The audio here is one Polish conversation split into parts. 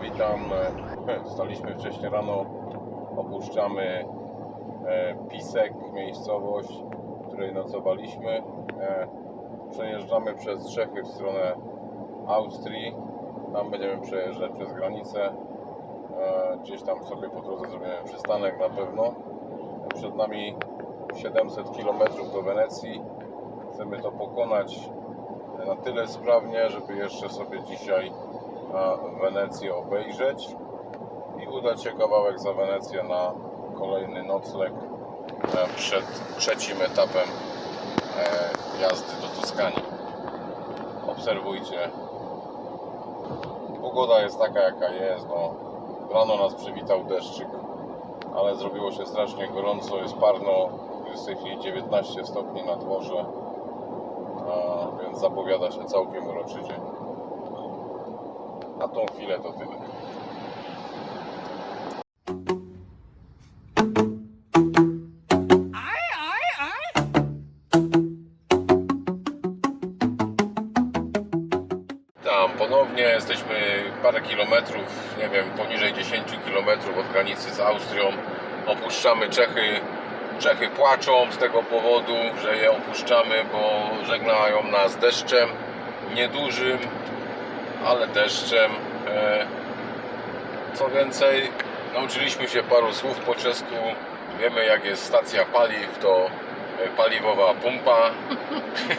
witam. E, Staliśmy wcześniej rano, opuszczamy e, Pisek, miejscowość, w której nocowaliśmy. E, Przejeżdżamy przez Czechy w stronę Austrii. Tam będziemy przejeżdżać przez granicę. Gdzieś tam sobie po drodze zrobimy przystanek na pewno. Przed nami 700 km do Wenecji. Chcemy to pokonać na tyle sprawnie, żeby jeszcze sobie dzisiaj Wenecję obejrzeć i udać się kawałek za Wenecję na kolejny nocleg e, przed trzecim etapem e, jazdy do Toskanii. Obserwujcie. Pogoda jest taka jaka jest. No, rano nas przywitał deszczyk, ale zrobiło się strasznie gorąco, jest parno. Jest w tej chwili 19 stopni na dworze, więc zapowiada się całkiem uroczy dzień. Na tą chwilę to tyle. Tam ponownie jesteśmy parę kilometrów, nie wiem, poniżej 10 kilometrów od granicy z Austrią. Opuszczamy Czechy. Czechy płaczą z tego powodu, że je opuszczamy, bo żegnają nas deszczem niedużym, ale deszczem. E, Co więcej, nauczyliśmy się paru słów po czesku. Wiemy, jak jest stacja paliw, to e, paliwowa pumpa.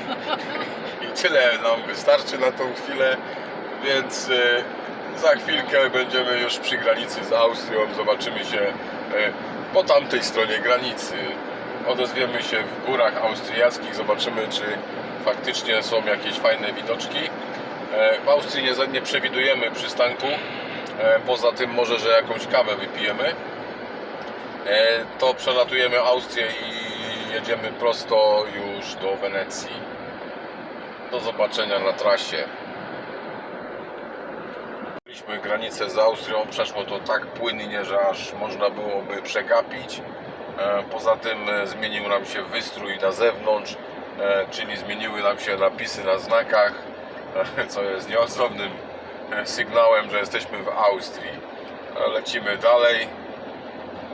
I tyle nam wystarczy na tą chwilę, więc e, za chwilkę będziemy już przy granicy z Austrią. Zobaczymy się po tamtej stronie granicy. Odezwiemy się w górach austriackich, zobaczymy, czy faktycznie są jakieś fajne widoczki. E, W Austrii nie, nie przewidujemy przystanku, e, poza tym może, że jakąś kawę wypijemy. E, To przelatujemy Austrię i jedziemy prosto już do Wenecji. Do zobaczenia na trasie. Mieliśmy granicę z Austrią, przeszło to tak płynnie, że aż można byłoby przegapić. Poza tym zmienił nam się wystrój na zewnątrz, czyli zmieniły nam się napisy na znakach, co jest nieodzownym sygnałem, że jesteśmy w Austrii. Lecimy dalej.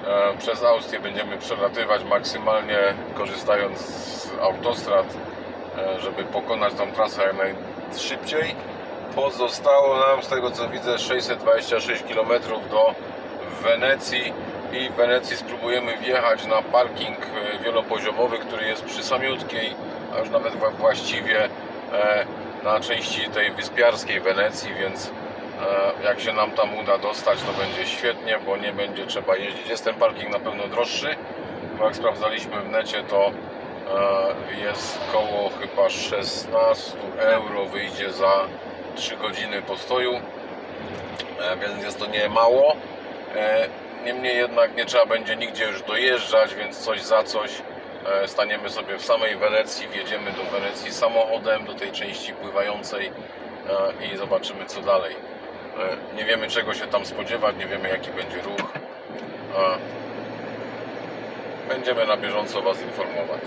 E, Przez Austrię będziemy przelatywać maksymalnie korzystając z autostrad, e, żeby pokonać tą trasę jak najszybciej. Pozostało nam z tego co widzę 626 km do Wenecji i w Wenecji spróbujemy wjechać na parking e, wielopoziomowy, który jest przy samiutkiej, a już nawet wła- właściwie na części tej wyspiarskiej Wenecji, więc e, jak się nam tam uda dostać, to będzie świetnie, bo nie będzie trzeba jeździć. Jest ten parking na pewno droższy, bo jak sprawdzaliśmy w necie, to e, jest koło chyba 16 euro wyjdzie za 3 godziny postoju, e, więc jest to nie mało. Niemniej jednak nie trzeba będzie nigdzie już dojeżdżać, więc coś za coś staniemy sobie w samej Wenecji, wjedziemy do Wenecji samochodem, do tej części pływającej e, i zobaczymy co dalej. E, Nie wiemy czego się tam spodziewać, nie wiemy jaki będzie ruch. E, Będziemy na bieżąco Was informować.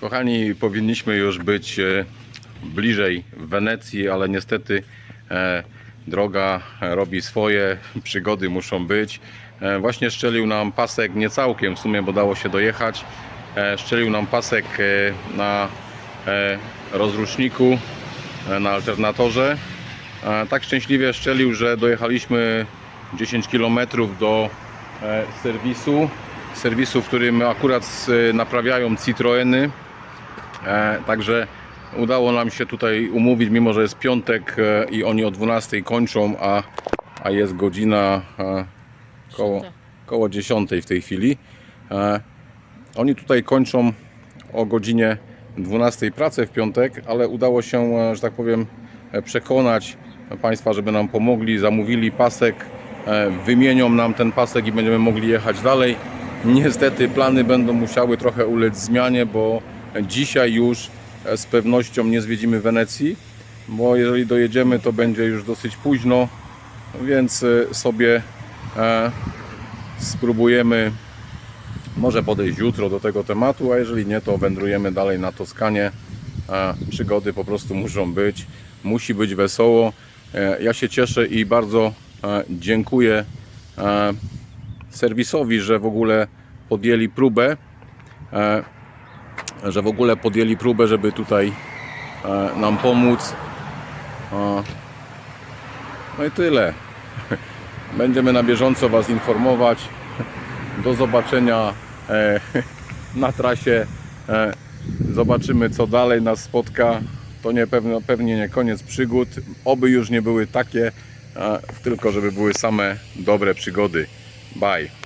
Kochani, powinniśmy już być e, bliżej Wenecji, ale niestety e, droga robi swoje, przygody muszą być. E, Właśnie szczelił nam pasek, nie całkiem w sumie, bo dało się dojechać. E, Szczelił nam pasek e, na e, rozruszniku, e, na alternatorze. E, Tak szczęśliwie szczelił, że dojechaliśmy 10 km do e, serwisu. Serwisu, w którym akurat e, naprawiają Citroeny. E, Także udało nam się tutaj umówić, mimo że jest piątek e, i oni o 12 kończą, a, a jest godzina e, koło, koło 10 w tej chwili. E, Oni tutaj kończą o godzinie 12 pracę w piątek, ale udało się, że tak powiem, przekonać Państwa, żeby nam pomogli, zamówili pasek, wymienią nam ten pasek i będziemy mogli jechać dalej. Niestety plany będą musiały trochę ulec zmianie, bo dzisiaj już z pewnością nie zwiedzimy Wenecji, bo jeżeli dojedziemy, to będzie już dosyć późno, więc e, sobie e, spróbujemy może podejść jutro do tego tematu, a jeżeli nie, to wędrujemy dalej na Toskanie. E, Przygody po prostu muszą być, musi być wesoło. E, Ja się cieszę i bardzo e, dziękuję e, serwisowi, że w ogóle podjęli próbę, e, że w ogóle podjęli próbę, żeby tutaj e, nam pomóc. No i tyle. Będziemy na bieżąco Was informować. Do zobaczenia e, na trasie. E, Zobaczymy, co dalej nas spotka. To nie pewnie nie koniec przygód. Oby już nie były takie, tylko żeby były same dobre przygody. Bye.